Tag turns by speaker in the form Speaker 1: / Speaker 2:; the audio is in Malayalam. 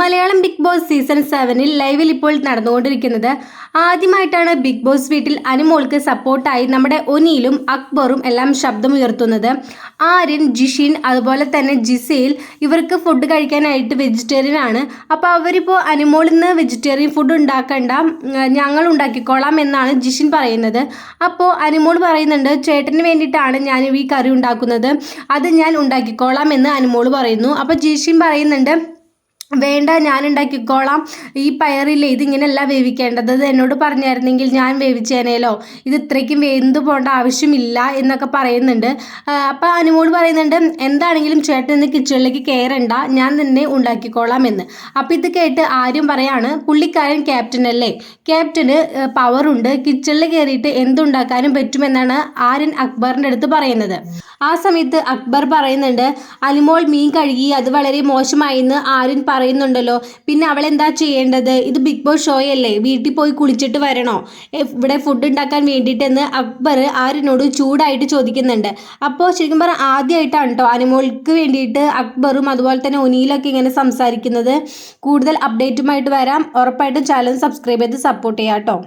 Speaker 1: മലയാളം ബിഗ് ബോസ് സീസൺ സെവനിൽ ലൈവിൽ ഇപ്പോൾ നടന്നുകൊണ്ടിരിക്കുന്നത്. ആദ്യമായിട്ടാണ് ബിഗ് ബോസ് വീട്ടിൽ അനുമോൾക്ക് സപ്പോർട്ടായി നമ്മുടെ ഒനിയിലും അക്ബറും എല്ലാം ശബ്ദമുയർത്തുന്നത്. ആര്യൻ ജിഷിൻ അതുപോലെ തന്നെ ജിസയിൽ ഇവർക്ക് ഫുഡ് കഴിക്കാനായിട്ട് വെജിറ്റേറിയൻ ആണ്. അപ്പോൾ അവരിപ്പോൾ അനുമോളിൽ നിന്ന് വെജിറ്റേറിയൻ ഫുഡ് ഉണ്ടാക്കണ്ട ഞങ്ങൾ ഉണ്ടാക്കിക്കോളാം എന്നാണ് ജിഷിൻ പറയുന്നത്. അപ്പോൾ അനുമോൾ പറയുന്നുണ്ട് ചേട്ടന് വേണ്ടിയിട്ടാണ് ഞാൻ ഈ കറി ഉണ്ടാക്കുന്നത്. അത് ഞാൻ ഉണ്ടാക്കിക്കോളാം എന്ന് അനുമോൾ പറയുന്നു. അപ്പോൾ ജിഷിൻ പറയുന്നുണ്ട് വേണ്ട ഞാൻ ഉണ്ടാക്കിക്കോളാം ഈ പയറില്ലേ ഇതിങ്ങനെയല്ല വേവിക്കേണ്ടത്. ഇത് എന്നോട് പറഞ്ഞായിരുന്നെങ്കിൽ ഞാൻ വേവിച്ചേനേലോ. ഇത് ഇത്രയ്ക്കും വേന്തു പോകേണ്ട ആവശ്യമില്ല എന്നൊക്കെ പറയുന്നുണ്ട്. അപ്പോൾ അനുമോട് പറയുന്നുണ്ട് എന്താണെങ്കിലും ചേട്ടൻ ഇന്ന് കിച്ചണിലേക്ക് കയറണ്ട ഞാൻ തന്നെ ഉണ്ടാക്കിക്കോളാം എന്ന്. അപ്പോൾ ഇത് കേട്ട് ആരും പറയാണ് പുള്ളിക്കാരൻ ക്യാപ്റ്റൻ അല്ലേ? ക്യാപ്റ്റന് പവറുണ്ട് കിച്ചണിൽ കയറിയിട്ട് എന്തുണ്ടാക്കാനും പറ്റുമെന്നാണ് ആര്യൻ അക്ബറിന്റെ അടുത്ത് പറയുന്നത്. ആ സമയത്ത് അക്ബർ പറയുന്നുണ്ട് അനുമോൾ മീൻ കഴുകി അത് വളരെ മോശമായി എന്ന് ആര്യൻ പറയുന്നുണ്ടല്ലോ. പിന്നെ അവൾ എന്താ ചെയ്യേണ്ടത്? ഇത് ബിഗ് ബോസ് ഷോ അല്ലേ വീട്ടിൽ പോയി കുളിച്ചിട്ട് വരണോ? ഇവിടെ ഫുഡ് ഉണ്ടാക്കാൻ വേണ്ടിയിട്ടെന്ന് അക്ബർ ആരിനോട് ചൂടായിട്ട് ചോദിക്കുന്നുണ്ട്. അപ്പോൾ ശരിക്കും പറഞ്ഞാൽ ആദ്യമായിട്ടാണ് കേട്ടോ അനിമോൾക്ക് വേണ്ടിയിട്ട് അക്ബറും അതുപോലെ തന്നെ ഒനിയിലൊക്കെ ഇങ്ങനെ സംസാരിക്കുന്നത്. കൂടുതൽ അപ്ഡേറ്റുമായിട്ട് വരാം. ഉറപ്പായിട്ടും ചാനൽ സബ്സ്ക്രൈബ് ചെയ്ത് സപ്പോർട്ട് ചെയ്യാം കേട്ടോ